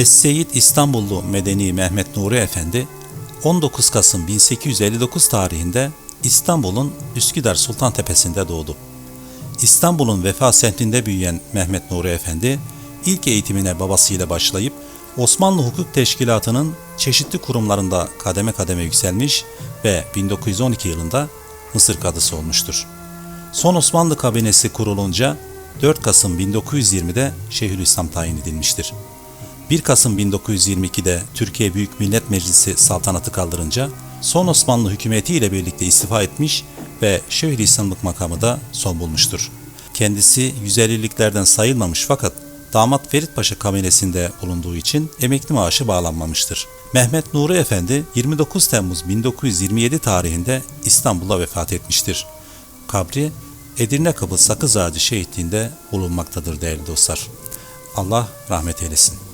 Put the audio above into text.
Es-Seyyid İstanbullu Medeni Mehmet Nuri Efendi 19 Kasım 1859 tarihinde İstanbul'un Üsküdar Sultan Tepesi'nde doğdu. İstanbul'un Vefa semtinde büyüyen Mehmet Nuri Efendi ilk eğitimine babasıyla başlayıp Osmanlı Hukuk Teşkilatı'nın çeşitli kurumlarında kademe kademe yükselmiş ve 1912 yılında Mısır kadısı olmuştur. Son Osmanlı kabinesi kurulunca 4 Kasım 1920'de Şeyhülislam tayin edilmiştir. 1 Kasım 1922'de Türkiye Büyük Millet Meclisi saltanatı kaldırınca son Osmanlı hükümeti ile birlikte istifa etmiş ve Şeyhülislamlık makamı da son bulmuştur. Kendisi 150'liklerden sayılmamış fakat damat Ferit Paşa kabinesinde bulunduğu için emekli maaşı bağlanmamıştır. Mehmet Nuri Efendi 29 Temmuz 1927 tarihinde İstanbul'da vefat etmiştir. Kabri Edirne Kapı Sakız Ağacı şehitliğinde bulunmaktadır değerli dostlar. Allah rahmet eylesin.